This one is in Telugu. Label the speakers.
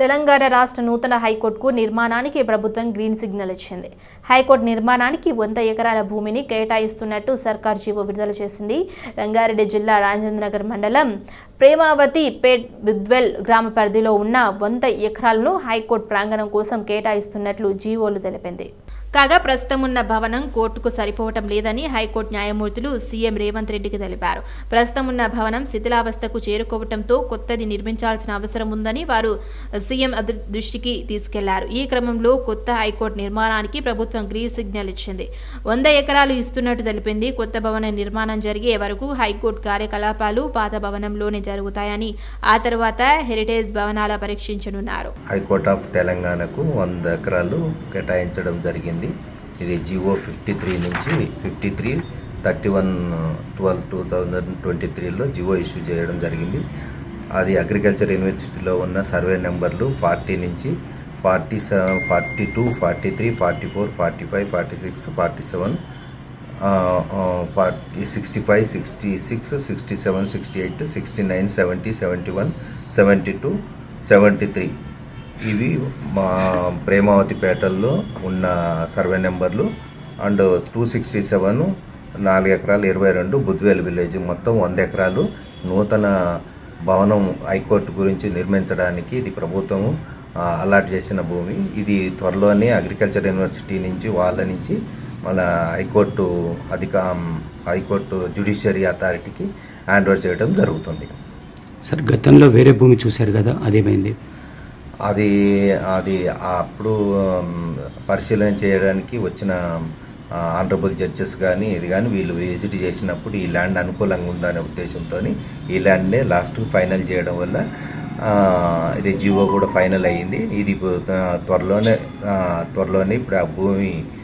Speaker 1: తెలంగాణ రాష్ట్ర నూతన హైకోర్టుకు నిర్మాణానికి ప్రభుత్వం గ్రీన్ సిగ్నల్ ఇచ్చింది. హైకోర్టు నిర్మాణానికి వంద ఎకరాల భూమిని కేటాయిస్తున్నట్టు సర్కార్ జీవో విడుదల చేసింది. రంగారెడ్డి జిల్లా రాజేంద్రనగర్ మండలం ప్రేమావతి పేట్ బిద్వెల్ గ్రామ పరిధిలో ఉన్న వంద ఎకరాలను హైకోర్టు ప్రాంగణం కోసం కేటాయిస్తున్నట్లు జీవోలు తెలిపింది. కాగా ప్రస్తుతం ఉన్న భవనం కోర్టుకు సరిపోవటం లేదని హైకోర్టు న్యాయమూర్తులు సీఎం రేవంత్ రెడ్డికి తెలిపారు. ప్రస్తుతం ఉన్న భవనం శిథిలావస్థకు చేరుకోవటంతో కొత్తది నిర్మించాల్సిన అవసరం ఉందని వారు సీఎం అదృ- దృష్టికి తీసుకెళ్ళారు. ఈ క్రమంలో కొత్త హైకోర్టు నిర్మాణానికి ప్రభుత్వం గ్రీన్ సిగ్నల్ ఇచ్చింది. వంద ఎకరాలు ఇస్తున్నట్టు తెలిపింది. కొత్త భవన నిర్మాణం జరిగే వరకు హైకోర్టు కార్యకలాపాలు పాత భవనంలోనే జరుగుతాయని ఆ తర్వాత హెరిటేజ్ భవనాల పరీక్షించనున్నారు.
Speaker 2: హైకోర్టు ఆఫ్ తెలంగాణకు వంద ఎకరాలు కేటాయించడం జరిగింది. ఇది జిఓ ఫిఫ్టీ త్రీ నుంచి fifty three thirty one twelve two thousand twenty త్రీలో జివో ఇష్యూ చేయడం జరిగింది. అది అగ్రికల్చర్ యూనివర్సిటీలో ఉన్న సర్వే నెంబర్లు ఫార్టీ నుంచి forty seven forty two forty three forty four forty five forty six forty seven forty sixty five sixty six sixty seven sixty eight sixty nine seventy seventy one seventy two seventy three. ఇవి మా ప్రేమావతి పేటల్లో ఉన్న సర్వే నెంబర్లు అండ్ టూ సిక్స్టీ సెవెన్ నాలుగు ఎకరాలు ఇరవై రెండు బుద్వేల్ విలేజ్ మొత్తం వంద ఎకరాలు. నూతన భవనం హైకోర్టు గురించి నిర్మించడానికి ఇది ప్రభుత్వం అలాట్ చేసిన భూమి. ఇది త్వరలోనే అగ్రికల్చర్ యూనివర్సిటీ నుంచి వాళ్ళ నుంచి మన హైకోర్టు అధిక హైకోర్టు జ్యుడిషియరీ అథారిటీకి హ్యాండ్ ఓవర్ చేయడం జరుగుతుంది.
Speaker 3: సార్ గతంలో వేరే భూమి చూశారు కదా అదేమైంది?
Speaker 2: అది అది అప్పుడు పరిశీలన చేయడానికి వచ్చిన ఆనరబుల్ జడ్జెస్ కానీ ఇది కానీ వీళ్ళు విజిట్ చేసినప్పుడు ఈ ల్యాండ్ అనుకూలంగా ఉందనే ఉద్దేశంతో ఈ ల్యాండ్నే లాస్ట్ ఫైనల్ చేయడం వల్ల ఇది జివో కూడా ఫైనల్ అయ్యింది. ఇది త్వరలోనే త్వరలోనే ఇప్పుడు ఆ భూమి